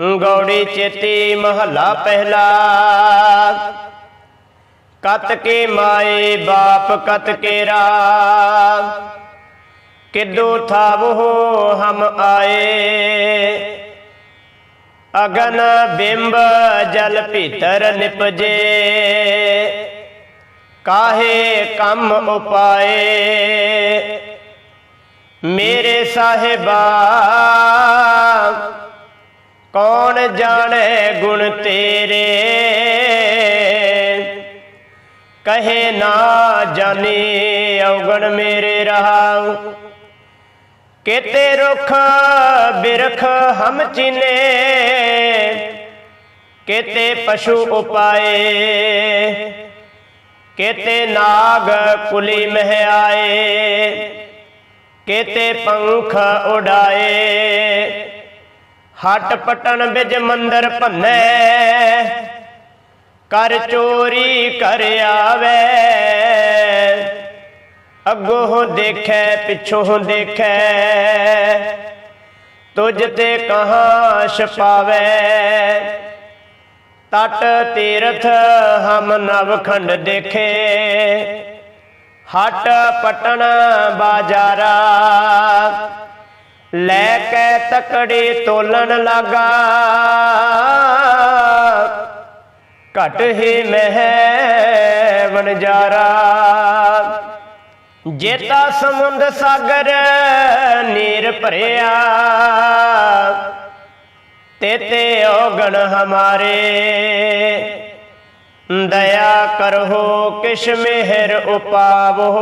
ਗੌੜੀ ਚੇਤੀ ਮਹੱਲਾ ਪਹਿਲਾ। ਕਤ ਕੇ ਮਾਏ ਬਾਪ, ਕਤ ਕੇ ਕੇਰਾ ਕਿਦੂ ਥਾਵੋ ਹਮ ਆਏ। ਅਗਨ ਬਿੰਬ ਜਲ ਭੀਤਰ ਨਿਪਜੇ। ਕਾਹੇ ਕੰਮ ਉਪਾਏ। ਮੇਰੇ ਸਾਹਿਬਾ ਕੌਣ ਜਾਣੇ ਗੁਣ ਤੇਰੇ? ਕਹੇ ਨਾ ਜਾਣੇ ਔਗਣ ਮੇਰੇ ਰਹਾਉ। ਕਿਤੇ ਰੁਖ ਬਿਰਖ ਹਮ ਚੀਨੇ। ਕੇਤੇ ਪਸ਼ੂ ਉਪਾਏ। ਕਿਤੇ ਨਾਗ ਕੁਲੀ ਮਹਿ ਆਏ ਕਿਤੇ ਪੰਖ ਉਡਾਏ। ਹਟ ਪਟਣ ਵਿੱਚ ਮੰਦਰ ਭੰਨੈ। ਕਰ ਚੋਰੀ ਕਰ ਆਵੇ। ਅੱਗੋਂ ਦੇਖੈ, ਪਿੱਛੋਂ ਦੇਖੈ। ਤੁਝ ਤੇ ਕਹਾਂ ਛਪਾਵੇ ਤਟ ਤੀਰਥ ਹਮ ਨਵਖੰਡ ਦੇਖੇ। ਹਟ ਪਟਣ ਬਾਜਾਰਾ। ਲੈ ਕੇ ਤਕੜੀ ਤੋਲਣ ਲਾਗਾ। ਘਟ ਹੀ ਮਹਿ ਵਣਜਾਰਾ ਜੇਤਾ ਸਮੁੰਦ ਸਾਗਰ ਨੀਰ ਭਰਿਆ। ਤੇਤੇ ਔਗਣ ਹਮਾਰੇ। ਦਇਆ ਕਰੋ ਕਿਛ ਮਿਹਰ ਉਪਾਵੋ।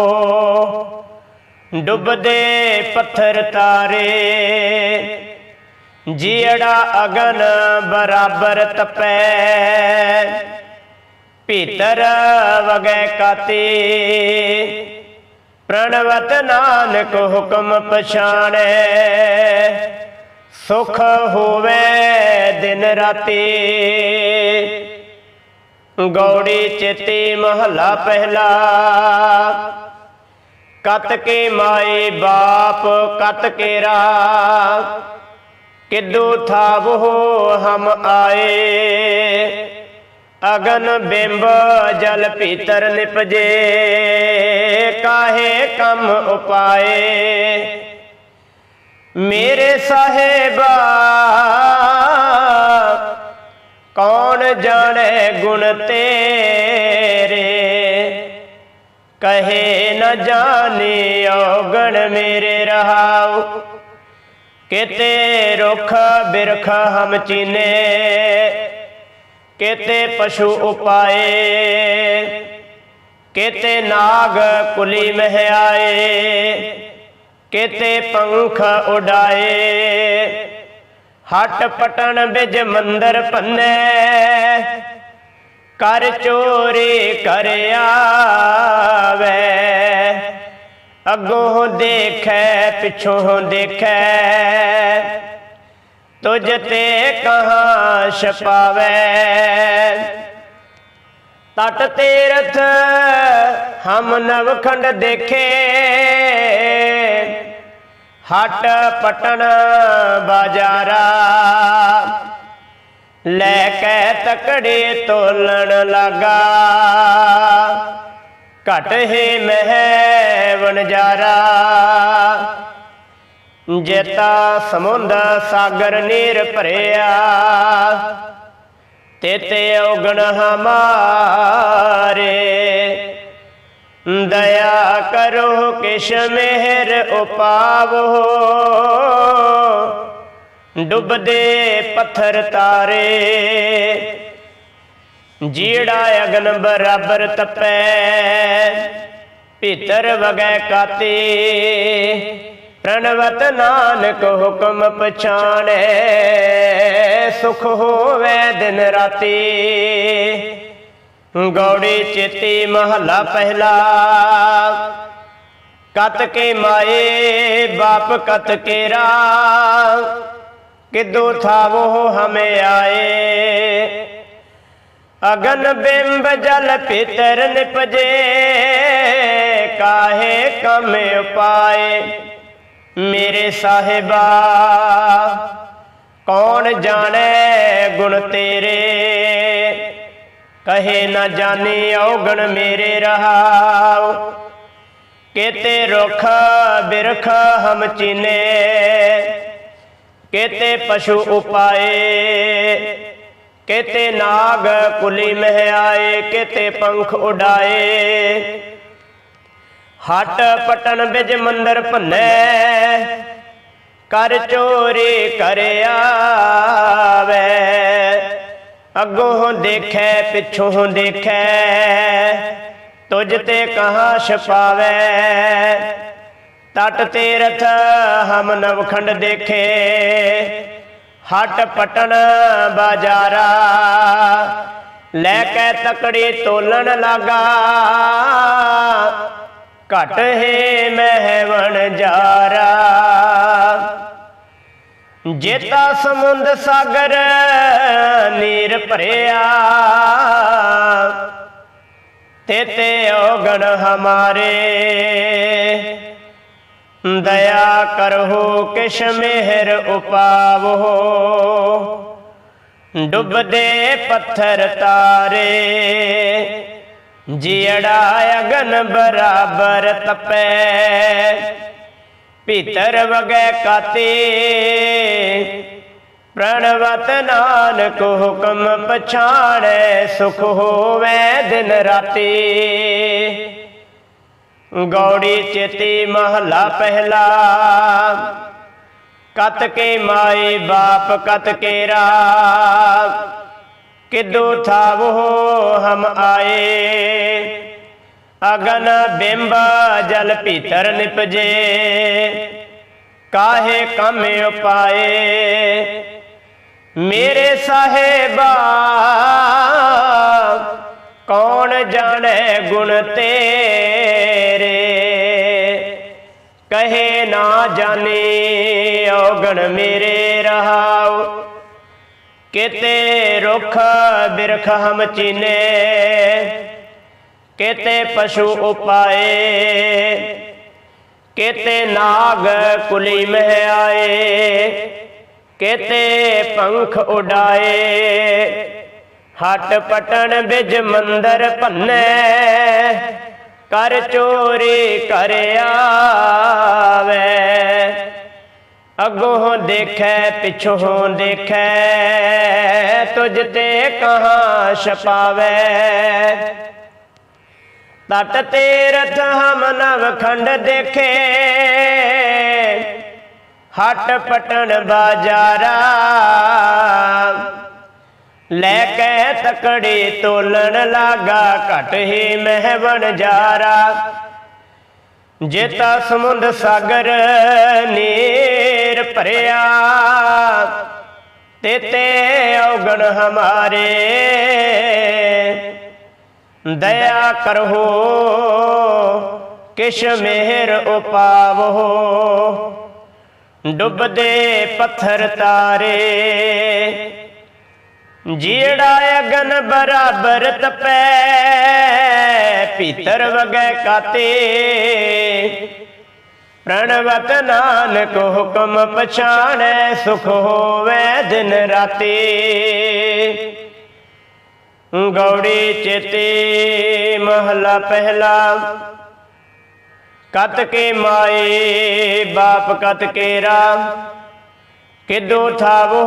ਡੁੱਬਦੇ ਪੱਥਰ ਤਾਰੇ। ਜੀੜਾ ਅਗਨ ਬਰਾਬਰ ਤਪੈ। ਭੀਤਰ ਵਗੈ ਕਾਤੀ। ਪ੍ਰਣਵਤ ਨਾਨਕ ਹੁਕਮ ਪਛਾਣੈ। ਸੁਖ ਹੋਵੇ ਦਿਨ ਰਾਤੀ। ਗੌੜੀ ਚੇਤੀ ਮਹੱਲਾ ਪਹਿਲਾ। ਕਤ ਕੇ ਮਾਏ ਬਾਪ ਕਤ ਕੇ ਕੇਰਾ ਕਿਦੂ ਥਾਵੋ ਹਮ ਆਏ। ਅਗਨ ਬਿੰਬ ਜਲ ਭੀਤਰ ਨਿਪਜੇ ਕਾਹੇ ਕੰਮ ਉਪਾਏ। ਮੇਰੇ ਸਾਹਿਬਾ ਕਹੇ ਨ ਜਾਣੇ ਔਗਣ ਮੇਰੇ ਰਹਾਉ। ਕਿਤੇ ਰੁਖ ਬਿਰਖ ਹਮ ਚੀਨੇ, ਕਿਤੇ ਪਸ਼ੂ ਉਪਾਏ, ਕਿਤੇ ਨਾਗ ਕੁਲੀ ਮਹਿ ਆਏ ਕਿਤੇ ਪੰਖ ਉਡਾਏ। ਹਟ ਪਟਣ ਵਿੱਚ ਮੰਦਰ ਭੰਨੈ ਕਰ ਚੋਰੀ ਕਰ ਆਵੇ। ਅੱਗੋਂ ਦੇਖੈ, ਪਿਛੋਂ ਦੇਖੈ। ਤੁਝ ਤੇ ਕਹਾਂ ਛਪਾਵੇ ਤਟ ਤੀਰਥ ਹਮ ਨਵਖੰਡ ਦੇਖੇ। ਹਟ ਪਟਣ ਬਾਜਾਰਾ। ਲੈ ਕੇ ਤਕੜੇ ਤੋਲਣ ਲਗਾ। ਘਟ ਹੀ ਮਹਿ ਵਣਜਾਰਾ ਜੇਤਾ ਸਮੁੰਦ ਸਾਗਰ ਨੀਰ ਭਰਿਆ। ਤੇਤੇ ਔਗਣ ਹਮਾਰੇ। ਦਇਆ ਕਰੋ ਕਿਛ ਮਿਹਰ ਉਪਾਵੋ। ਡੁੱਬਦੇ ਪੱਥਰ ਤਾਰੇ। ਜੀੜਾ ਅਗਨ ਬਰਾਬਰ ਤਪੈ, ਭੀਤਰ ਵਗੈ ਕਾਤੀ। ਪ੍ਰਣਵਤ ਨਾਨਕ ਹੁਕਮ ਪਛਾਣੈ, ਸੁਖ ਹੋਵੇ ਦਿਨ ਰਾਤੀ। ਗੌੜੀ ਚੇਤੀ ਮਹੱਲਾ ਪਹਿਲਾ। ਕਤ ਕੇ ਮਾਏ, ਬਾਪ ਕਤ ਕੇ ਰਾ ਕੇਰਾ ਕਿਦੂ ਥਾਵੋ ਹਮੇ ਆਏ? ਅਗਨ ਬਿੰਬ ਜਲ ਪਿਤਰ ਨਿਪਜੇ, ਕਾਹੇ ਕਮ ਉਪਾਏ? ਮੇਰੇ ਸਾਹਿਬਾ, ਕੌਣ ਜਾਣੈ ਗੁਣ ਤੇਰੇ? ਕਹੇ ਨਾ ਜਾਣੀ ਔਗਣ ਮੇਰੇ ਰਹਾਉ। ਕੇਤੇ ਰੁਖ ਬਿਰਖ ਹਮ ਚੀਨੇ ਕੇਤੇ ਪਸ਼ੂ ਉਪਾਏ ਕੇਤੇ ਨਾਗ ਕੁਲੀ ਮਹਿ ਆਏ ਕੇਤੇ ਪੰਖ ਉਡਾਏ। ਹਟ ਪਟਨ ਵਿੱਚ ਮੰਦਰ ਭੰਨੈ, ਕਰ ਚੋਰੀ ਕਰ ਅੱਗੋਂ ਦੇਖੈ, ਪਿੱਛੋਂ ਦੇਖੈ, ਤੁਝ ਤੇ ਕਹਾਂ ਛਪਾਵੇ। ਤਟ ਤੇ ਹਮ ਨਵਖੰਡ ਦੇਖੇ। ਹਟ ਪਟਣ ਬਾਜਾਰਾ, ਲੈ ਕੇ ਤਕੜੇ ਤੋਲਣ ਲਾਗਾ। ਘਟ ਹੈ ਮਹਿਵਣ ਜਾਰਾ। ਜੇਤਾ ਸਮੁੰਦ ਸਾਗਰ ਨੀਰ ਭਰਿਆ। ਤੇ ਤੇ ਔਗਣ ਹਮਾਰੇ। ਦਇਆ ਕਰੋ ਕਿਛ ਮਿਹਰ ਉਪਾਵੋ ਡੁੱਬਦੇ ਪੱਥਰ ਤਾਰੇ ਜਿੜਾ ਅਗਨ ਬਰਾਬਰ ਤਪੈ। ਭੀਤਰ ਵਗੈ ਕਾਤੇ, ਪ੍ਰਣਵਤ ਨਾਨਕ ਹੁਕਮ ਪਛਾਣੈ ਸੁਖ ਹੋਵੇ ਦਿਨ ਰਾਤੀ। ਗੌੜੀ ਚੇਤੀ ਮਹਲਾ ਪਹਿਲਾ। ਕਤ ਕੇ ਮਾਏ ਬਾਪ, ਕਤ ਕੇਰਾ ਕਿਦੂ ਥਾਵੋ ਹਮ ਆਏ। ਅਗਨ ਬਿੰਬ ਜਲ ਭੀਤਰ ਨਿਪਜੇ। ਕਾਹੇ ਕੰਮ ਉਪਾਏ। ਮੇਰੇ ਸਾਹਿਬਾ, ਕੌਣ ਜਾਣੈ ਗੁਣ ਤੇ? ਕਹੇ ਨਾ ਜਾਣੇ, ਔਗਣ ਮੇਰੇ ਰਹਾਉ। ਕਿਤੇ ਰੁਖ ਬਿਰਖ ਹਮ ਚੀਨੇ, ਕਿਤੇ ਪਸ਼ੂ ਉਪਾਏ, ਕਿਤੇ ਨਾਗ ਕੁਲੀ ਮਹਿ ਆਏ, ਕਿਤੇ ਪੰਖ ਉਡਾਏ। ਹਟ ਪਟਣ ਬਿਜ ਮੰਦਰ ਭੰਨੇ ਕਰ ਚੋਰੀ ਕਰ ਆਵੇ। ਅੱਗੋਂ ਦੇਖੈ, ਪਿਛੋਂ ਦੇਖੈ, ਤੁਝ ਤੇ ਕਹਾਂ ਛਪਾਵੇ। ਤਟ ਤੇ ਰਥ ਹਮ ਨਵ ਖੰਡ ਦੇਖੇ। ਹਟ ਪਟਣ ਬਾਜਾਰਾ। ਲੈ ਕੇ ਤਕੜੀ ਤੋਲਣ ਲਾਗਾ, ਘਟ ਹੀ ਮਹਿਵਣ ਜਾਰਾ। ਜੇਤਾ ਸਮੁੰਦ ਸਾਗਰ ਨੀਰ ਭਰਿਆ ਤੇਤੇ ਔਗਣ ਹਮਾਰੇ। ਦਇਆ ਕਰੋ, ਕਿਛ ਮਿਹਰ ਉਪਾਵੋ। ਡੁੱਬਦੇ ਪੱਥਰ ਤਾਰੇ ਜਿਹੜਾ ਅਗਨ ਬਰਾਬਰ ਤਪੈ ਭੀਤਰ ਵਗੈ ਕਾਤੇ। ਪ੍ਰਣਵਤ ਨਾਨਕ ਹੁਕਮ ਪਛਾਣੈ, ਸੁਖ ਹੋਵੇ ਦਿਨ ਰਾਤੀ। ਗੌੜੀ ਚੇਤੇ ਮਹਲਾ ਪਹਿਲਾ। ਕਤ ਕੇ ਮਾਏ, ਬਾਪ ਕਤ ਕੇ ਰਾਮ। ਕਿਦੋ ਥਾਵੋ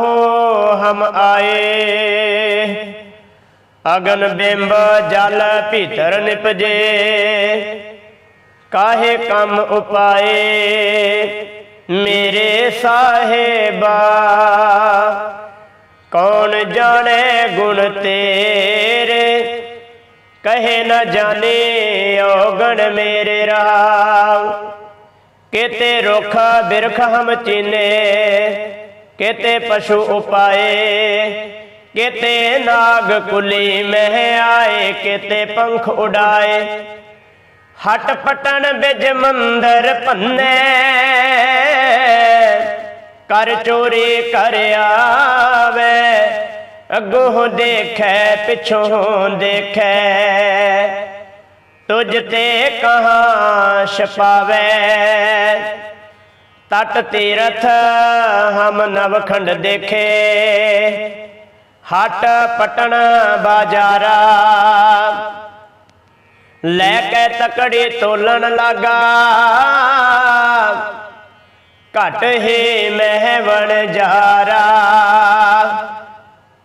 ਹਮ ਆਏ? ਅਗਨ ਬਿੰਬ ਜਲ ਭੀਤਰ ਨਿਪਜੇ। ਕਾਹੇ ਕੰਮ ਉਪਾਏ? ਮੇਰੇ ਸਾਹਿਬਾ, ਕੌਣ ਜਾਣੇ ਗੁਣ ਤੇਰੇ? ਕਹੇ ਨਾ ਜਾਣੇ ਔਗਣ ਮੇਰੇ ਰਾਵ ਕਿਤੇ ਰੁੱਖ ਬਿਰਖ ਹਮ ਚੀਨੇ। ਕਿਤੇ ਪਸ਼ੂ ਉਪਾਏ, ਕਿਤੇ ਨਾਗ ਕੁਲੀ ਮਹਿ ਆਏ, ਕਿਤੇ ਪੰਖ ਉਡਾਏ। ਹਟ ਪਟਣ ਬਿਜ ਮੰਦਰ ਭੰਨੇ ਕਰ ਚੋਰੀ ਕਰ ਆਵੇ। ਅੱਗੋਂ ਦੇਖੈ, ਪਿਛੋਂ ਦੇਖੈ। ਤੁਝ ਤੇ ਕਹਾਂ ਛਪਾਵੇ। ਤਟ ਤੀਰਥ ਹਮ ਨਵਖੰਡ ਦੇਖੇ। ਹਟ ਪਟਣ ਬਾਜਾਰਾ। ਲੈ ਕੇ ਤਕੜੀ ਤੋਲਣ ਲਾਗਾ। ਘਟ ਹੀ ਮਹਿਵਣ ਜਾਰਾ।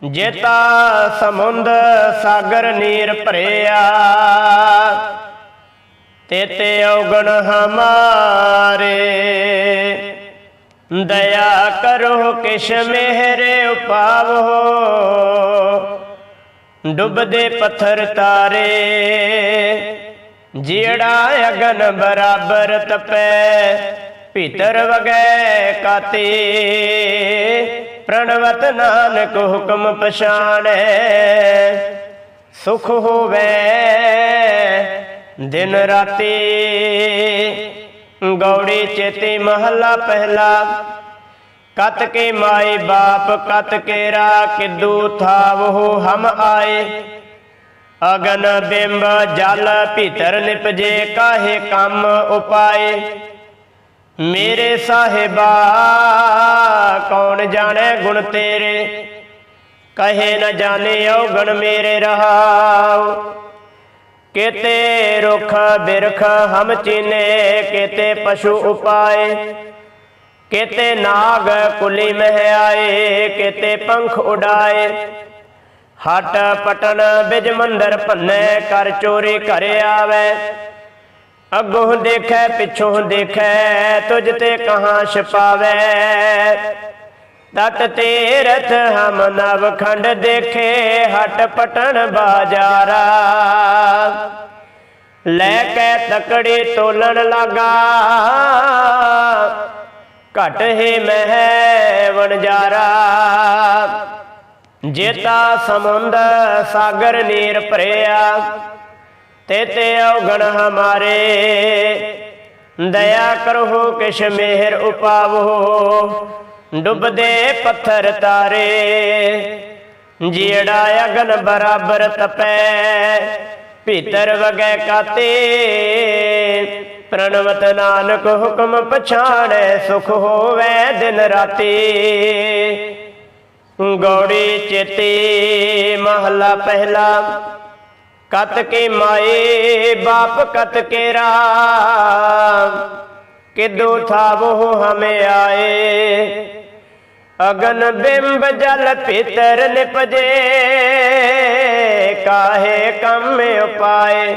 ਜੇਤਾ ਸਮੁੰਦ ਸਾਗਰ ਨੀਰ ਭਰਿਆ। ਤੇਤੇ ਔਗਣ ਹਮਾਰੇ। ਦਇਆ ਕਰੋ ਕਿਛ ਮਿਹਰੇ ਉਪਾਵੋ। ਡੁੱਬਦੇ ਪੱਥਰ ਤਾਰੇ। ਜਿਹੜਾ ਅਗਨ ਬਰਾਬਰ ਤਪੈ, ਭੀਤਰ ਵਗੈ ਕਾਤੇ। ਪ੍ਰਣਵਤ ਨਾਨਕ ਹੁਕਮ ਪਛਾਣੈ। ਸੁਖ ਹੋਵੇ ਦਿਨ ਰਾਤੀ ਗੌੜੀ ਚੇਤੀ ਮਹੱਲਾ ਪਹਿਲਾ। ਕਤ ਕੇ ਮਾਈ ਬਾਪ, ਕਤ ਕੇਰਾ ਕਿਦੂ ਥਾਵੋ ਹਮ ਆਏ। ਅਗਨ ਬਿੰਬ ਜਲ ਭੀਤਰ ਨਿਪਜੇ ਕਾਹੇ ਕੰਮ ਉਪਾਏ। ਮੇਰੇ ਸਾਹਿਬਾ, ਕੌਣ ਜਾਣੇ ਗੁਣ ਤੇਰੇ? ਕਹੇ ਨ ਜਾਣੇ ਔਗਣ ਮੇਰੇ ਰਹਾਉ। ਕੇਤੇ ਰੁਖ ਬਿਰਖ ਹਮ ਚੀਨੇ, ਕੇਤੇ ਪਸ਼ੂ ਉਪਾਏ। ਕੇਤੇ ਨਾਗ ਕੁਲੀ ਮਹਿ ਆਏ, ਕੇਤੇ ਪੰਖ ਉਡਾਏ। ਹਟ ਪਟਨ ਬਿਜ ਮੰਦਰ ਭੰਨੇ, ਕਰ ਚੋਰੀ ਘਰ ਆਵੇ। ਅੱਗੋਂ ਦੇਖੈ, ਪਿੱਛੋਂ ਦੇਖੈ, ਤੁਝ ਤੇ ਕਹਾਂ ਛਪਾਵੇ। ਤਤ ਤੇਰਥ ਹਮ ਨਵ ਖੰਡ ਦੇਖੇ, ਹਟ ਪਟਣ ਬਾਜਾਰਾ। ਲੈ ਕੇ ਤਕੜੀ ਤੋਲਣ ਲਾਗਾ। ਘਟ ਹੀ ਮਹਿ ਵਣਜਾਰਾ ਜੇਤਾ ਸਮੁੰਦ ਸਾਗਰ ਨੀਰ ਭਰਿਆ, ਤੇ ਤੇ ਔਗਣ ਹਮਾਰੇ। ਦਇਆ ਕਰੋ ਕਿਛ ਮਿਹਰ ਉਪਾਵੋ ਡੁੱਬਦੇ ਪੱਥਰ ਤਾਰੇ ਜਿਹੜਾ ਅਗਨ ਬਰਾਬਰ ਤਪੈ, ਭੀਤਰ ਵਗੈ ਕਾਤੇ। ਪ੍ਰਣਵਤ ਨਾਨਕ ਹੁਕਮ ਪਛਾਣੈ, ਸੁਖ ਹੋਵੇ ਦਿਨ ਰਾਤੀ। ਗੌੜੀ ਚੇਤੀ ਮਹਲਾ ਪਹਿਲਾ, ਕਤ ਕੇ ਮਾਏ, ਬਾਪ ਕਤ ਕੇ ਰਾ ਕਿਦੂ ਥਾਵੋ ਹਮੇ ਆਏ ਅਗਨ ਬਿੰਬ ਜਲ ਭੀਤਰ ਨਿਪਜੇ, ਕਾਹੇ ਕੰਮ ਉਪਾਏ?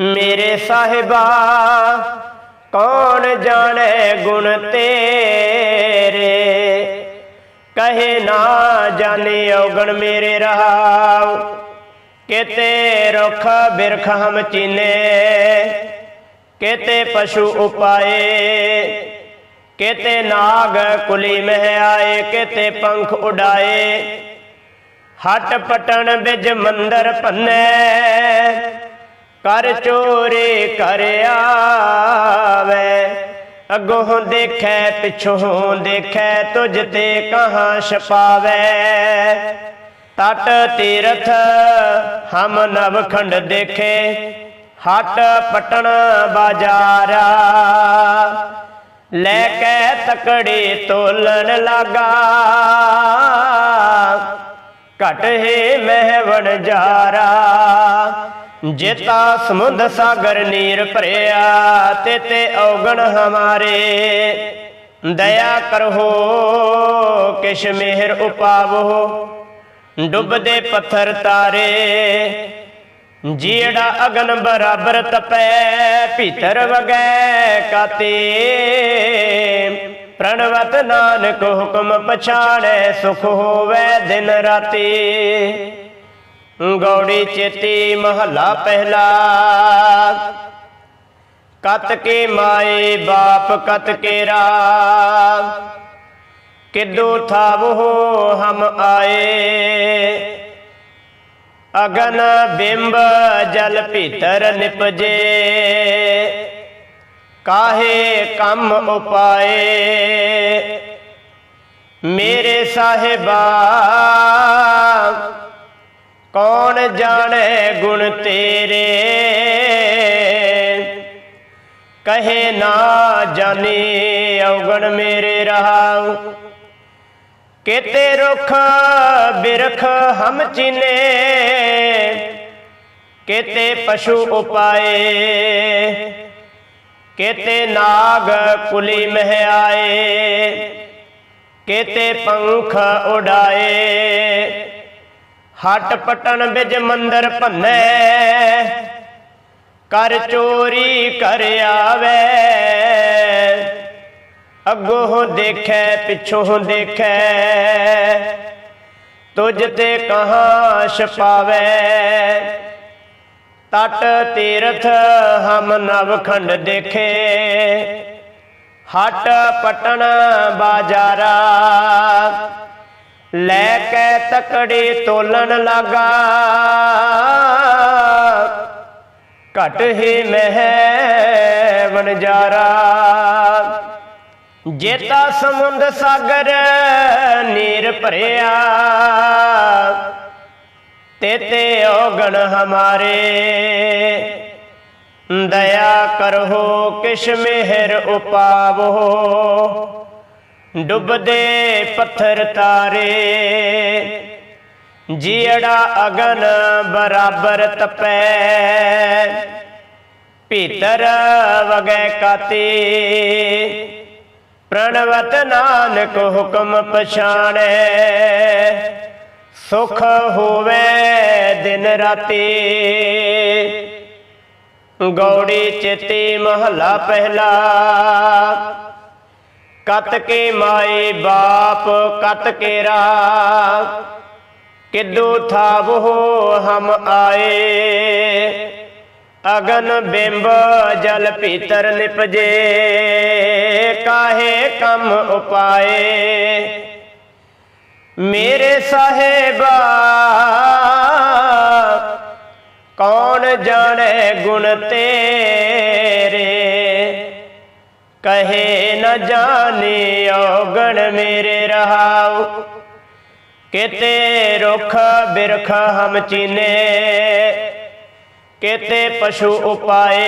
ਮੇਰੇ ਸਾਹਿਬਾ, ਕੌਣ ਜਾਣੇ ਗੁਣ ਤੇਰੇ? ਕਹੇ ਨਾ ਜਾਣੇ ਔਗਣ ਮੇਰੇ ਰਹਾਉ। ਕਿਤੇ ਰੁੱਖ ਬਿਰਖ ਹਮ ਚੀਨੇ, ਕਿਤੇ ਪਸ਼ੂ ਉਪਾਏ। ਕਿਤੇ ਨਾਗ ਕੁਲੀ ਮਹਿ ਆਏ, ਕਿਤੇ ਪੰਖ ਉਡਾਏ। ਹਟ ਪਟਣ ਵਿੱਚ ਮੰਦਰ ਭੰਨੇ ਕਰ ਚੋਰੀ ਕਰ ਆਵੇ। ਅੱਗੋਂ ਦੇਖੈ, ਪਿਛੋਂ ਦੇਖੈ, ਤੁਝ ਤੇ ਕਹਾਂ ਛਪਾਵੇ। ਤਟ ਤੀਰਥ ਹਮ ਨਵਖੰਡ ਦੇਖੇ, ਹਟ ਪਟਣ ਬਾਜਾਰਾ। ਲੈ ਕੇ ਤਕੜੇ ਤੋਲਣ ਲਾਗਾ। ਘਟ ਹੀ ਮਹਿਵਣ ਜਾਰਾ, ਜੇਤਾ ਸਮੁੰਦ ਸਾਗਰ ਨੀਰ ਭਰਿਆ, ਤੇ ਤੇ ਔਗਣ ਹਮਾਰੇ। ਦਇਆ ਕਰੋ, ਕਿਛ ਮਿਹਰ ਉਪਾਵੋ, ਡੁੱਬਦੇ ਪੱਥਰ ਤਾਰੇ ਜਿਹੜਾ ਅਗਨ ਬਰਾਬਰ ਤਪੈ ਭੀਤਰ ਵਗੈ ਕਾਤੇ। ਪ੍ਰਣਵਤ ਨਾਨਕ ਹੁਕਮ ਪਛਾਣੈ, ਸੁਖ ਹੋਵੇ ਦਿਨ ਰਾਤੀ। ਗੌੜੀ ਚੇਤੀ ਮਹੱਲਾ ਪਹਿਲਾ। ਕਤ ਕੇ ਮਾਏ ਬਾਪ, ਕਤ ਕੇ ਰਾ ਕਿਦੂ ਥਾਵੋ ਹਮ ਆਏ। ਅਗਨ ਬਿੰਬ ਜਲ ਭੀਤਰ ਨਿਪਜੇ। ਕਾਹੇ ਕੰਮ ਉਪਾਏ। ਮੇਰੇ ਸਾਹਿਬਾ, ਕੌਣ ਜਾਣੇ ਗੁਣ ਤੇਰੇ? ਕਹੇ ਨਾ ਜਾਣੇ ਔਗਣ ਮੇਰੇ ਰਹਾਉ। ਕਿਤੇ ਰੁਖ ਬਿਰਖ ਹਮ ਚੀਨੇ, ਕਿਤੇ ਪਸ਼ੂ ਉਪਾਏ, ਕਿਤੇ ਨਾਗ ਕੁਲੀ ਮਹਿ ਆਏ ਕਿਤੇ ਪੰਖ ਉਡਾਏ। ਹਟ ਪਟਨ ਵਿੱਚ ਮੰਦਰ ਭੰਨੇ, ਕਰ ਚੋਰੀ ਕਰ ਆਵੇ। ਅੱਗੋਂ ਦੇਖੈ, ਪਿੱਛੋਂ ਦੇਖੈ। ਤੁਝ ਤੇ ਕਹਾਂ ਛਪਾਵੇ ਤਟ ਤੀਰਥ ਹਮ ਨਵਖੰਡ ਦੇਖੇ। ਹਟ ਪਟਣ ਬਾਜਾਰਾ। ਲੈ ਕੇ ਤਕੜੀ ਤੋਲਣ ਲਾਗਾ। ਘਟ ਹੀ ਮਹਿ ਵਣਜਾਰਾ। ਜੇਤਾ ਸਮੁੰਦ ਸਾਗਰ ਨੀਰ ਭਰਿਆ ਤੇਤੇ ਔਗਣ ਹਮਾਰੇ। ਦਇਆ ਕਰੋ ਕਿਛ ਮਿਹਰ ਉਪਾਵੋ, ਡੁੱਬਦੇ ਪੱਥਰ ਤਾਰੇ। ਜੀੜਾ ਅਗਨ ਬਰਾਬਰ ਤਪੈ, ਭੀਤਰ ਵਗੈ ਕਾਤੀ। ਪ੍ਰਣਵਤ ਨਾਨਕ ਹੁਕਮ ਪਛਾਣੈ। ਸੁਖ ਹੋਵੇ ਦਿਨ ਰਾਤੀ। ਗੌੜੀ ਚਿਤੀ ਮਹਲਾ ਪਹਿਲਾ। ਕਤ ਕੇ ਮਾਏ ਬਾਪ, ਕਤ ਕੇਰਾ। ਕਿਦੂ ਥਾਵੋ ਹਮ ਆਏ। ਅਗਨ ਬਿੰਬ ਜਲ ਭੀਤਰ ਨਿਪਜੇ, ਕਾਹੇ ਕੰਮ ਉਪਾਏ? ਮੇਰੇ ਸਾਹਿਬਾ, ਕੌਣ ਜਾਣੇ ਗੁਣ ਤੇਰੇ? ਕਹੇ ਨ ਜਾਣੇ ਔਗਣ ਮੇਰੇ ਰਹਾਉ। ਕਿਤੇ ਰੁਖ ਬਿਰਖ ਹਮ ਚੀਨੇ ਕੇਤੇ ਪਸ਼ੂ ਉਪਾਏ,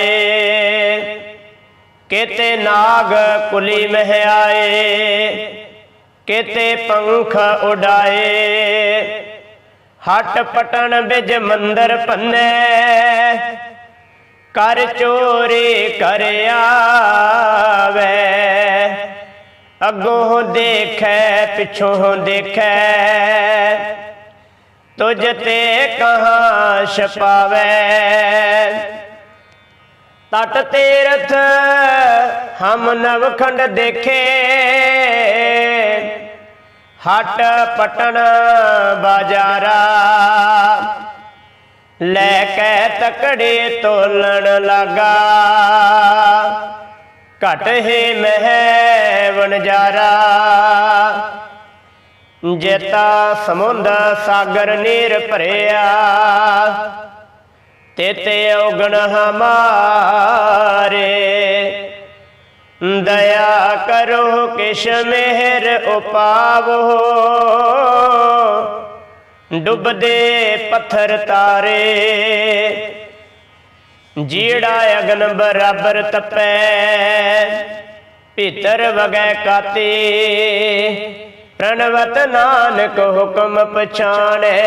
ਕਿਤੇ ਨਾਗ ਕੁਲੀ ਮਹਿ ਆਏ ਕਿਤੇ ਪੰਖ ਉਡਾਏ। ਹਟ ਪਟਣ ਬਿਜ ਮੰਦਰ ਭੰਨੇ ਕਰ ਚੋਰੀ ਕਰ ਆਵੇ। ਅੱਗੋਂ ਦੇਖੈ, ਪਿੱਛੋਂ ਦੇਖੈ। ਤੁਝ ਤੇ ਕਹਾ ਛਪਾਵੇ ਤਟ ਤੀਰਥ ਹਮ ਨਵਖੰਡ ਦੇਖੇ। ਹਟ ਪਟਣ ਬਾਜਾਰਾ। ਲੈ ਕੇ ਤਕੜੇ ਤੋਲਣ ਲਾਗਾ। ਘਟ ਹੀ ਮਹਿ ਵਣਜਾਰਾ। ਜੇਤਾ ਸਮੁੰਦ ਸਾਗਰ ਨੀਰ ਭਰਿਆ। ਤੇਤੇ ਔਗਣ ਹਮਾਰੇ। ਦਇਆ ਕਰੋ ਕਿਛ ਮਿਹਰ ਉਪਾਵੋ। ਡੁੱਬਦੇ ਪੱਥਰ ਤਾਰੇ। ਜੀੜਾ ਅਗਨ ਬਰਾਬਰ ਤਪੈ, ਭੀਤਰ ਵਗੈ ਕਾਤੀ। ਪ੍ਰਣਵਤ ਨਾਨਕ ਹੁਕਮ ਪਛਾਣੈ,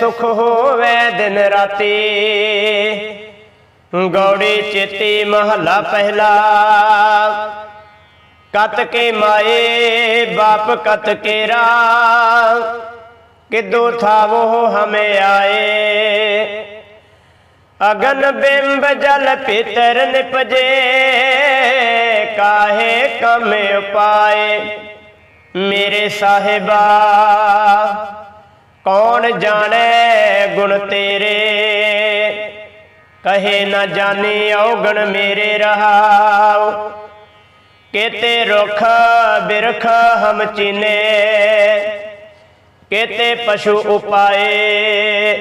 ਸੁਖ ਹੋਵੇ ਦਿਨ ਰਾਤੀ। ਗੌੜੀ ਚੇਤੀ ਮਹੱਲਾ ਪਹਿਲਾ, ਕਤ ਕੇ ਮਾਏ, ਬਾਪ ਕਤ ਕੇ ਰਾ ਕਿਦੋ ਥਾਵੋ ਹਮੇ ਆਏ। ਅਗਨ ਬਿੰਬ ਜਲ ਪਿਤਰ ਨਿਪਜੇ, ਕਾਹੇ ਕਮ ਉਪਾਏ। ਮੇਰੇ ਸਾਹਿਬਾ, ਕੌਣ ਜਾਣੈ ਗੁਣ ਤੇਰੇ? ਕਹੇ ਨਾ ਜਾਣੇ ਔਗਣ ਮੇਰੇ ਰਹਾਉ। ਕਿਤੇ ਰੁਖ ਬਿਰਖ ਹਮ ਚੀਨੇ। ਕਿਤੇ ਪਸ਼ੂ ਉਪਾਏ।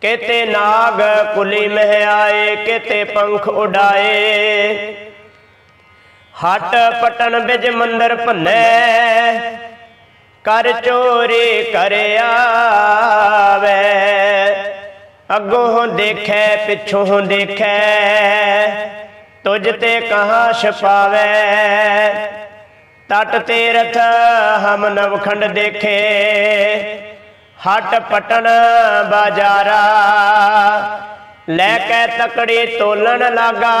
ਕਿਤੇ ਨਾਗ ਕੁਲੀ ਮਹਿ ਆਏ। ਕਿਤੇ ਪੰਖ ਉਡਾਏ। ਹਟ ਪਟਨ ਵਿੱਚ ਮੰਦਰ ਭੰਨੇ, ਕਰ ਚੋਰੀ ਕਰ ਆਵੇ। ਅੱਗੋਂ ਦੇਖੈ, ਪਿੱਛੋਂ ਦੇਖੈ, ਤੁਝ ਤੇ ਕਹਾਂ ਛਪਾਵੇ। ਤਟ ਤੀਰਥ ਹਮ ਨਵਖੰਡ ਦੇਖੇ, ਹਟ ਪਟਣ ਬਾਜਾਰਾ। ਲੈ ਕੇ ਤਕੜੀ ਤੋਲਣ ਲਾਗਾ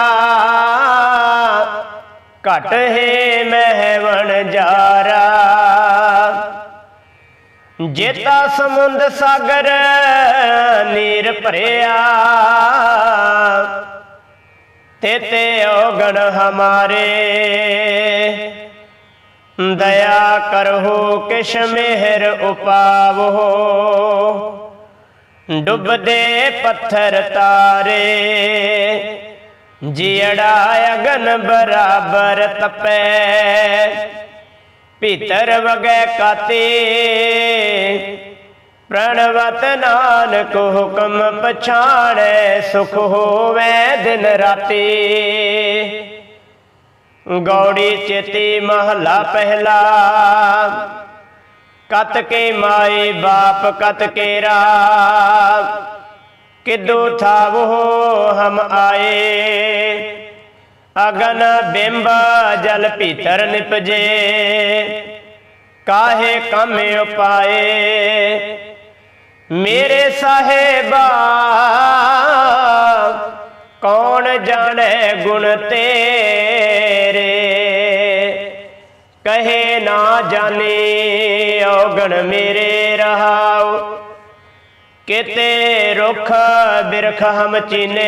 ਘਟ ਹੈ ਮਹਿਵਣ ਜਾਰਾ। ਜੇਤਾ ਸਮੁੰਦ ਸਾਗਰ ਨੀਰ ਭਰਿਆ। ਤੇ ਤੇ ਔਗਣ ਹਮਾਰੇ। ਦਇਆ ਕਰਹੁ ਕਿਛ ਮਿਹਰ ਉਪਾਵੋ। ਡੁੱਬਦੇ ਪੱਥਰ ਤਾਰੇ। ਜਿੜਾ ਅਗਨ ਬਰਾਬਰ ਤਪੈ। ਭੀਤਰ ਵਗੈ ਕਾਤੇ। ਪ੍ਰਣਵਤ ਨਾਨਕ ਹੁਕਮ ਪਛਾਣੈ, ਸੁਖ ਹੋਵੇ ਦਿਨ ਰਾਤੀ। ਗੌੜੀ ਚੇਤੀ ਮਹਲਾ ਪਹਿਲਾ। ਕਤ ਕੇ ਮਾਏ ਬਾਪ ਕਤ ਕੇ ਰਾ ਕੇਰਾ ਕਿਦੂ ਥਾਵੋ ਹਮ ਆਏ? ਅਗਨ ਬਿੰਬ ਜਲ ਭੀਤਰ ਨਿਪਜੇ। ਕਾਹੇ ਕੰਮ ਉਪਾਏ? ਮੇਰੇ ਸਾਹਿਬਾ, ਕੌਣ ਜਾਣੈ ਗੁਣ ਤੇਰੇ? ਕਹੇ ਨਾ ਜਾਣੇ ਔਗਣ ਮੇਰੇ ਰਹਾਉ। ਕਿਤੇ ਰੁੱਖ ਬਿਰਖ ਹਮ ਚੀਨੇ,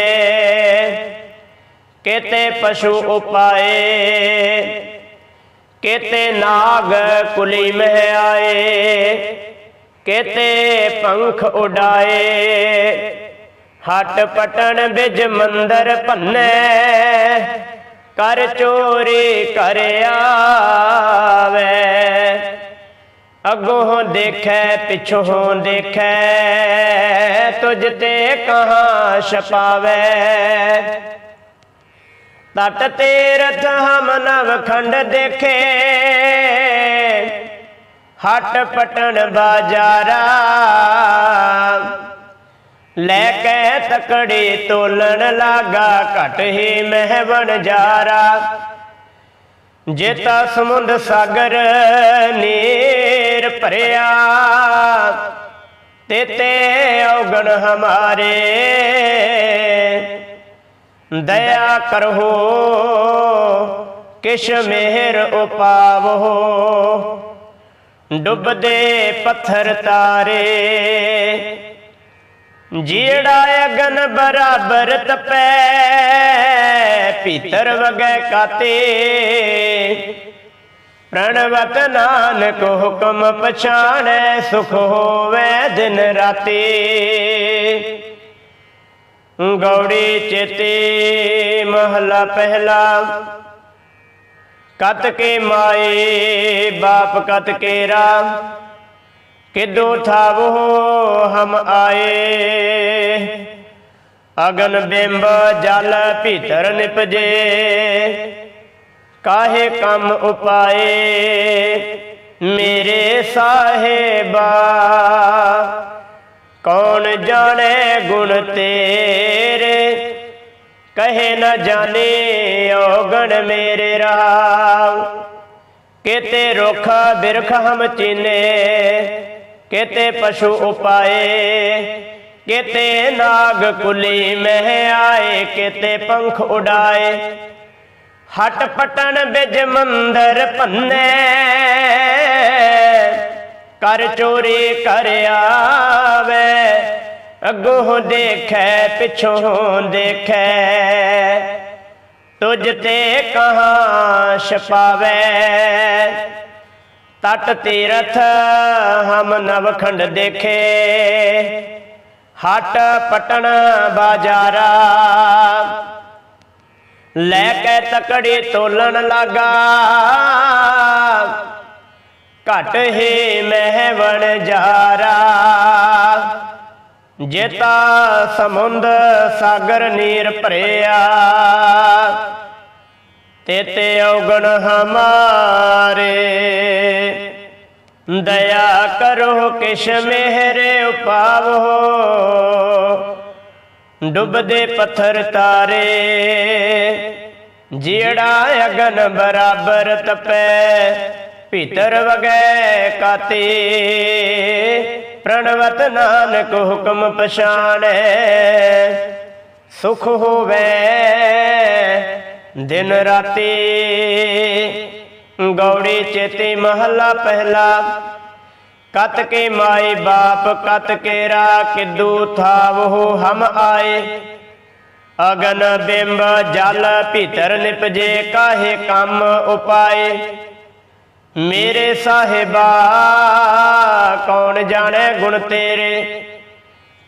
ਕਿਤੇ ਪਸ਼ੂ ਉਪਾਏ, ਕਿਤੇ ਨਾਗ ਕੁਲੀ ਮਹਿ ਆਏ, ਕਿਤੇ ਪੰਖ ਉਡਾਏ। ਹਟ ਪਟਣ ਵਿੱਚ ਮੰਦਰ ਭੰਨੇ, ਕਰ ਚੋਰੀ ਕਰ ਆਵੇ। ਅਗੋਂ ਦੇਖੈ ਪਿਛੋਂ ਦੇਖੈ ਤੁਝ ਤੇ ਕਹਾਂ ਛਪਾਵੇ ਤਟ ਤੀਰਥ ਹਮ ਨਵ ਖੰਡ ਦੇਖੇ। ਹਟ ਪਟਣ ਬਾਜਾਰਾ। ਲੈ ਕੇ ਤਕੜੀ ਤੋਲਣ ਲਾਗਾ ਘਟ ਹੀ ਮਹਿਵਣ ਜਾਰਾ। ਜੇਤਾ ਸਮੁੰਦ ਸਾਗਰ ਨੀਰ ਭਰਿਆ। ਤੇ ਤੇ ਔਗਣ ਹਮਾਰੇ। ਦਇਆ ਕਰੋ, ਕਿਛ ਮਿਹਰ ਉਪਾਵੋ। ਡੁੱਬਦੇ ਪੱਥਰ ਤਾਰੇ। ਜਿਹੜਾ ਅਗਨ ਬਰਾਬਰ ਤਪੈ, ਭੀਤਰ ਵਗੈ ਕਾਤੇ। ਪ੍ਰਣਵਤ ਨਾਨਕ ਹੁਕਮ ਪਛਾਣੈ, ਸੁਖ ਹੋਵੇ ਦਿਨ ਰਾਤੀ। ਗੌੜੀ ਚੇਤੇ ਮਹਲਾ ਪਹਿਲਾ। ਕਤ ਕੇ ਮਾਏ, ਬਾਪ ਕਤ ਕੇਰਾ। ਕਿਦੋ ਥਾਵੋ ਹਮ ਆਏ। ਅਗਨ ਬਿੰਬ ਜਲ ਭੀਤਰ ਨਿਪਜੇ। ਕਾਹੇ ਕੰਮ ਉਪਾਏ? ਮੇਰੇ ਸਾਹਿਬਾ, ਕੌਣ ਜਾਣੇ ਗੁਣ ਤੇਰੇ? ਕਹੇ ਨਾ ਜਾਣੇ ਔਗਣ ਮੇਰੇ ਰਾਵ ਕਿਤੇ ਰੁਖ ਬਿਰਖ ਹਮ ਚੀਨੇ, ਕਿਤੇ ਪਸ਼ੂ ਉਪਾਏ। ਕਿਤੇ ਨਾਗ ਕੁਲੀ ਮਹਿ ਆਏ, ਕਿਤੇ ਪੰਖ ਉਡਾਏ। ਹਟ ਪਟਣ ਵਿੱਚ ਮੰਦਰ ਭੰਨੇ। ਕਰ ਚੋਰੀ ਕਰ ਆਵੇ। ਅੱਗੋਂ ਦੇਖੈ, ਪਿਛੋਂ ਦੇਖੈ। ਤੁਝ ਤੇ ਕਹਾਂ ਛਪਾਵੇ ਤਟ ਤੀਰਥ ਹਮ ਨਵਖੰਡ ਦੇਖੇ। ਹਟ ਪਟਣ ਬਾਜਾਰਾ। ਲੈ ਕੇ ਤਕੜੀ ਤੋਲਣ ਲਾਗਾ। ਘਟ ਹੀ ਮਹਿਵਣ ਜਾਰਾ। ਜੇਤਾ ਸਮੁੰਦ ਸਾਗਰ ਨੀਰ ਭਰਿਆ, ਤੇ ਤੇ ਔਗਣ ਹਮਾਰੇ। ਦਇਆ ਕਰੋ ਕਿਛ ਮਿਹਰੇ ਉਪਾਵੋ ਡੁੱਬਦੇ ਪੱਥਰ ਤਾਰੇ, ਜਿਹੜਾ ਅਗਨ ਬਰਾਬਰ ਤਪੈ, ਭੀਤਰ ਵਗੈ ਕਾਤੇ। ਪ੍ਰਣਵਤ ਨਾਨਕ ਹੁਕਮ ਪਛਾਣੈ, ਸੁਖ ਹੋਵੇ ਦਿਨ ਰਾਤੀ। ਗੌੜੀ ਚੇਤੇ ਮਹੱਲਾ ਪਹਿਲਾ ਕਤ ਕੇ ਮਾਈ ਬਾਪ, ਕਤ ਕੇਰਾ ਕਿਦੂ ਥਾਵੋ ਹਮ ਆਏ। ਅਗਨ ਬਿੰਬ ਜਲ ਭੀਤਰ ਨਿਪਜੇ ਕਾਹੇ ਕੰਮ ਉਪਾਏ। ਮੇਰੇ ਸਾਹਿਬਾ, ਕੌਣ ਜਾਣੇ ਗੁਣ ਤੇਰੇ?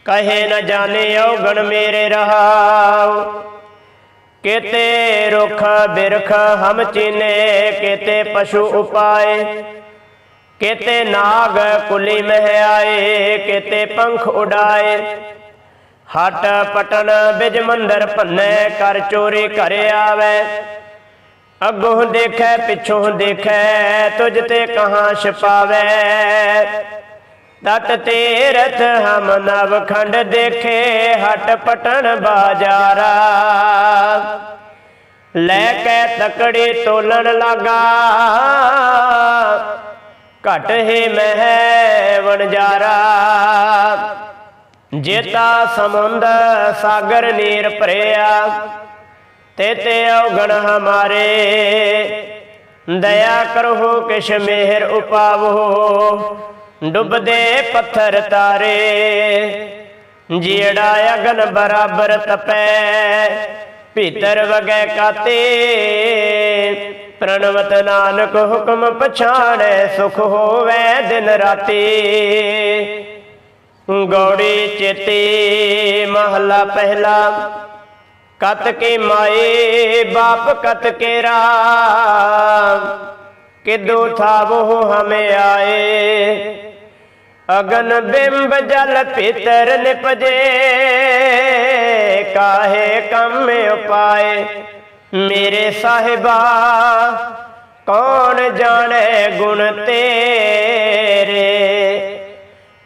ਕਹੇ ਨ ਜਾਣੇ ਔਗਣ ਮੇਰੇ ਰਹਾਉ। ਕਿਤੇ ਰੁਖ ਬਿਰਖ ਹਮ ਚੀਨੇ, ਕਿਤੇ ਪਸ਼ੂ ਉਪਾਏ। ਕਿਤੇ ਨਾਗ ਕੁਲੀ ਮਹਿ ਆਏ, ਕਿਤੇ ਪੰਖ ਉਡਾਏ। ਹਟ ਪਟਨ ਬਿਜ ਮੰਦਰ ਭੰਨੇ, ਕਰ ਚੋਰੀ ਘਰ ਆਵੇ। ਅੱਗੋਂ ਦੇਖੈ, ਪਿੱਛੋਂ ਦੇਖੈ, ਤੁਝ ਤੇ ਕਹਾਂ ਛਪਾਵੇ। ਤਤ ਤੀਰਥ ਹਮ ਨਵ ਖੰਡ ਦੇਖੇ, ਹਟ ਪਟਨ ਬਾਜਾਰਾ। ਲੈ ਕੇ ਤਕੜੀ ਤੋਲਣ ਲਾਗਾ। ਘਟ ਹੀ ਮਹਿ ਵਣਜਾਰਾ। ਜੇਤਾ ਸਮੁੰਦ ਸਾਗਰ ਨੀਰ ਭਰਿਆ, ਤੇ ਤੇ ਔਗਣ ਹਮਾਰੇ। ਦਇਆ ਕਰੋ ਕਿਛ ਮਿਹਰ ਉਪਾਵੋ ਡੁੱਬਦੇ ਪੱਥਰ ਤਾਰੇ। ਜਿਹੜਾ ਅਗਨ ਬਰਾਬਰ ਤਪੈ, ਭੀਤਰ ਵਗੈ ਕਾਤੇ। ਪ੍ਰਣਵਤ ਨਾਨਕ ਹੁਕਮ ਪਛਾਣੈ, ਸੁਖ ਹੋਵੇ ਦਿਨ ਰਾਤੀ। ਗੌੜੀ ਚੇਤੇ ਮਹਲਾ ਪਹਿਲਾ, ਕਤ ਕੇ ਮਾਏ ਬਾਪ ਕਤ ਕੇ ਰਾਮ ਕਿਦੂ ਥਾਵੋ ਹਮੇ ਆਏ, ਅਗਨ ਬਿੰਬ ਜਲ ਭੀਤਰ ਨਿਪਜੇ, ਕਾਹੇ ਕੰਮ ਉਪਾਏ। ਮੇਰੇ ਸਾਹਿਬਾ, ਕੌਣ ਜਾਣੇ ਗੁਣ ਤੇਰੇ?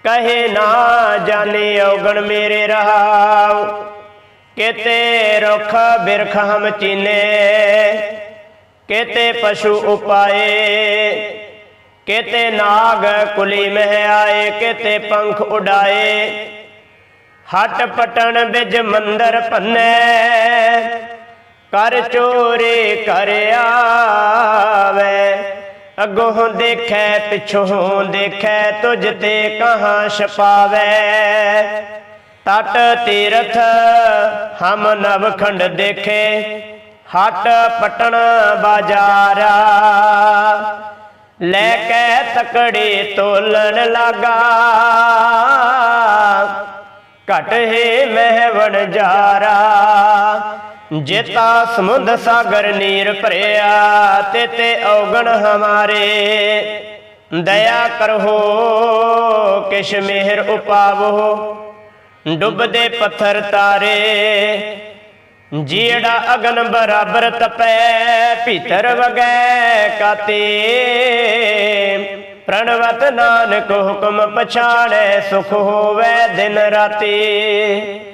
ਕਹੇ ਨਾ ਜਾਣੇ ਔਗਣ ਮੇਰੇ ਰਹਾਉ, ਕਿਤੇ ਰੁੱਖ ਬਿਰਖ ਹਮ ਚੀਨੇ? ਕਿਤੇ ਪਸ਼ੂ ਉਪਾਏ? ਕਿਤੇ ਨਾਗ ਕੁਲੀ ਮਹਿ ਆਏ? ਕਿਤੇ ਪੰਖ ਉਡਾਏ? ਹਟ ਪਟਣ ਵਿੱਚ ਮੰਦਰ ਪੰਨੇ ਕਰ ਚੋਰੀ ਕਰ ਆਵੇ। ਅੱਗੋਂ ਦੇਖੈ, ਪਿਛੋਂ ਦੇਖੈ, ਤੁਝ ਤੇ ਕਹਾਂ ਛਪਾਵੇ। ਤਟ ਤੀਰਥ ਹਮ ਨਵਖੰਡ ਦੇਖੇ, ਹਟ ਪਟਣ ਬਾਜਾਰਾ। ਲੈ ਕੇ ਤਕੜੇ ਤੋਲਣ ਲਾਗਾ। ਘਟ ਹੀ ਮਹਿਵਣ ਜਾਰਾ। ਜੇਤਾ ਸਮੁੰਦ ਸਾਗਰ ਨੀਰ ਭਰਿਆ, ਤੇ ਤੇ ਔਗਣ ਹਮਾਰੇ। ਦਇਆ ਕਰੋ ਕਿਛ ਮਿਹਰ ਉਪਾਵੋ, ਡੁੱਬਦੇ ਪੱਥਰ ਤਾਰੇ। ਜੀੜਾ ਅਗਨ ਬਰਾਬਰ ਤਪੈ, ਭੀਤਰ ਵਗੈ ਕਾਤੇ। ਪ੍ਰਣਵਤ ਨਾਨਕ ਹੁਕਮ ਪਛਾਣੈ, ਸੁਖ ਹੋਵੇ ਦਿਨ ਰਾਤੀ।